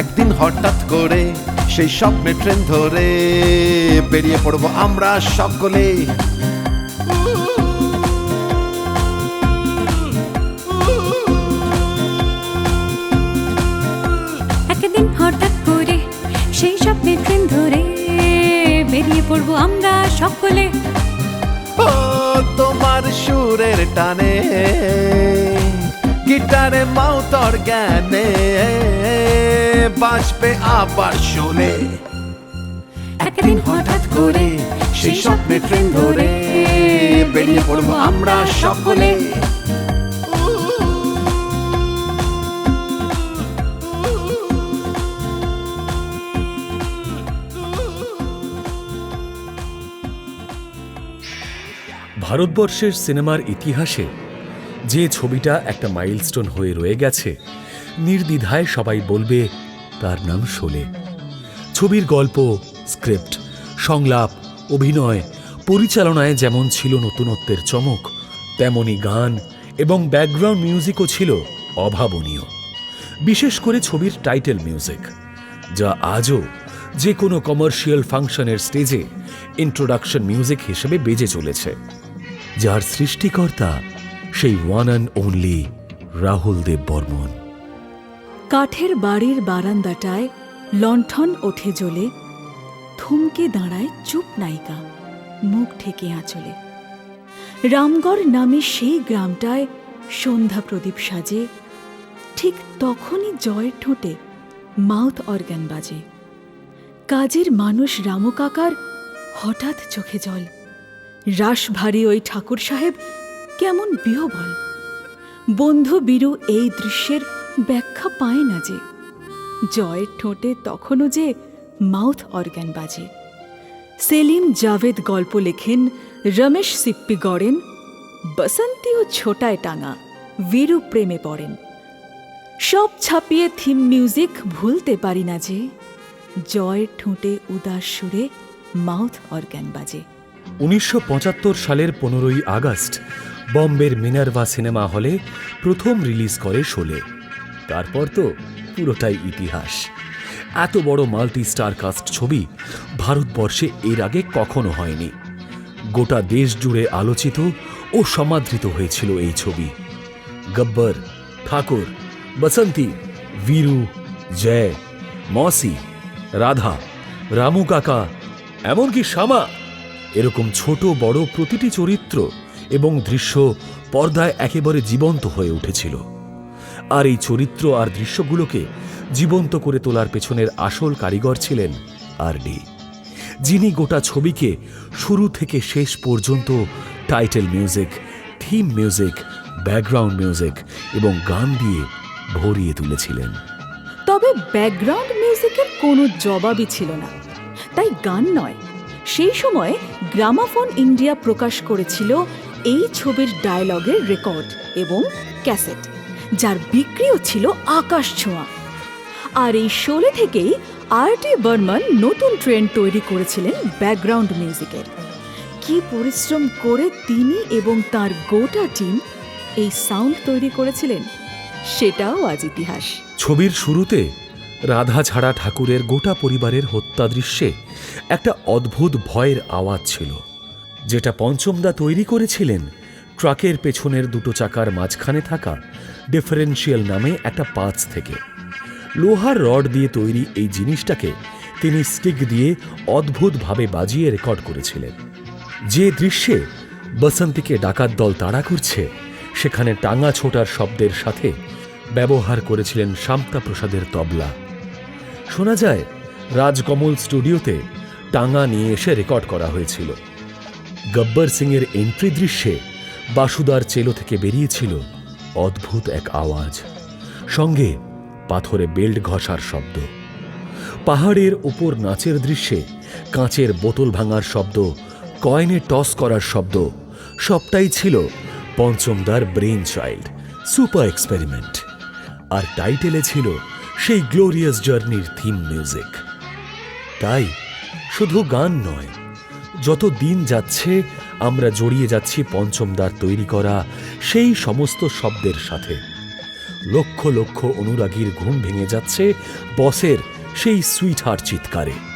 একদিন হঠাৎ করে সেই স্বপ্নে ট্রেন ধরে বেরিয়ে পড়ব আমরা সকলে। একদিন হঠাৎ করে সেই স্বপ্নে ট্রেন ধরে বেরিয়ে পড়ব আমরা সকলে। ও তোমার সুরের টানে গিটারে মাউতর জ্ঞানে। বাঁচবে আবার শোলে একদিন হঠাৎ করে সেই স্বপ্নে ট্রেন ধরে বেরিয়ে পড়ব আমরা সকলে। ভারতবর্ষের সিনেমার ইতিহাসে যে ছবিটা একটা মাইলস্টোন হয়ে রয়ে গেছে নির্দ্বিধায় সবাই বলবে তার নাম শোলে। ছবির গল্প, স্ক্রিপ্ট, সংলাপ, অভিনয়, পরিচালনায় যেমন ছিল নতুনত্বের চমক, তেমনি গান এবং ব্যাকগ্রাউন্ড মিউজিকও ছিল অভাবনীয়। বিশেষ করে ছবির টাইটেল মিউজিক, যা আজও যে কোনো কমার্শিয়াল ফাংশনের স্টেজে ইন্ট্রোডাকশন মিউজিক হিসেবে বেজে চলেছে। যার সৃষ্টিকর্তা সেই one and only Rahul Dev Burman. কাঠের বাড়ির বারান্দাটায় লণ্ঠন ওঠে জ্বলে, থমকে দাঁড়ায় চুপ নায়িকা, মুখ ঢেকে আঁচলে। রামগড় নামে সেই গ্রামটায় সন্ধ্যা প্রদীপ সাজে, ঠিক তখনই জয়ের ঠোঁটে মাউথ অর্গান বাজে। কাজের মানুষ রামকাকার হঠাৎ চোখে জল। রাস ভারী ওই ঠাকুর সাহেব কেমন বিহবল। বন্ধু বীরু এই দৃশ্যের ব্যাখ্যা পায় না যে, জয়ের ঠোঁটে তখনও যে মাউথ অর্গ্যান বাজে। সেলিম জাভেদ গল্প লেখেন রমেশ সিপ্পি গড়েন, বসন্তী ও ছোটায় টাঙা বীরু প্রেমে পড়েন। সব ছাপিয়ে থিম মিউজিক ভুলতে পারি না যে, জয়ের ঠোঁটে উদাস সুরে মাউথ অর্গ্যান বাজে। উনিশশো পঁচাত্তর সালের পনেরোই আগস্ট, বম্বের মিনার্ভা সিনেমা হলে প্রথম রিলিজ করে শোলে। তারপর তো পুরোটাই ইতিহাস। এত বড় মাল্টি স্টার কাস্ট ছবি ভারতবর্ষে এর আগে কখনো হয়নি। গোটা দেশ জুড়ে আলোচিত ও সমাদৃত হয়েছিল এই ছবি। গব্বর, ঠাকুর, বসন্তী বীরু জয়, মসি, রাধা, রামু কাকা, এমনকি শ্যামা। এরকম ছোট বড় প্রতিটি চরিত্র এবং দৃশ্য পর্দায় একেবারে জীবন্ত হয়ে উঠেছিল। আর এই চরিত্র আর দৃশ্যগুলোকে জীবন্ত করে তোলার পেছনের আসল কারিগর ছিলেন আর ডি। যিনি গোটা ছবিকে শুরু থেকে শেষ পর্যন্ত title music, theme music, background music এবং গান দিয়ে ভরিয়ে তুলেছিলেন। তবে ব্যাকগ্রাউন্ড মিউজিকের কোনো জবাবই ছিল না। তাই গান নয়, সেই সময় গ্রামাফোন ইন্ডিয়া প্রকাশ করেছিল এই ছবির ডায়লগের রেকর্ড এবং ক্যাসেট। যার বিক্রিও ছিল আকাশ ছোঁয়া। আর এই শোলে থেকেই আর টি বর্মন নতুন ট্রেন্ড তৈরি করেছিলেন ব্যাকগ্রাউন্ড মিউজিকের কি পরিশ্রম করে তিনি এবং তার গোটা টিম এই সাউন্ড তৈরি করেছিলেন, সেটাও আজ ইতিহাস। ছবির শুরুতে রাধা ছাড়া ঠাকুরের গোটা পরিবারের হত্যা দৃশ্যে একটা অদ্ভুত ভয়ের আওয়াজ ছিল, যেটা পঞ্চমদা তৈরি করেছিলেন, ট্রাকের পেছনের দুটো চাকার মাঝখানে থাকা ডিফারেন্সিয়াল নামে একটা পাঁচ থেকে। লোহার রড দিয়ে তৈরি এই জিনিসটাকে তিনি স্টিক দিয়ে অদ্ভুতভাবে বাজিয়ে রেকর্ড করেছিলেন। যে দৃশ্যে বসন্তীকে ডাকাত দল তাড়া করছে, সেখানে টাঙা ছোটার শব্দের সাথে ব্যবহার করেছিলেন শান্তা প্রসাদের তবলা। শোনা যায়, রাজকমল স্টুডিওতে টাঙা নিয়ে এসে রেকর্ড করা হয়েছিল। গব্বর সিংয়ের এন্ট্রি দৃশ্যে বাসুদার চেলো থেকে বেরিয়েছিল অদ্ভুত এক আওয়াজ। সঙ্গে পাথরে বেল্ট ঘষার শব্দ। পাহাড়ের ওপর নাচের দৃশ্যে কাঁচের বোতল ভাঙার শব্দ, কয়েনে টস করার শব্দ, সবটাই ছিল পঞ্চমদার ব্রেন চাইল্ড, সুপার এক্সপেরিমেন্ট। আর টাইটেলে ছিল সেই গ্লোরিয়াস জার্নির থিম মিউজিক। তাই শুধু গান নয়, যত দিন যাচ্ছে আমরা জড়িয়ে যাচ্ছি পঞ্চমদার তৈরি করা সেই সমস্ত শব্দের সাথে। লক্ষ লক্ষ অনুরাগীর ঘুম ভেঙে যাচ্ছে বসের সেই সুইট হার চিৎকারে।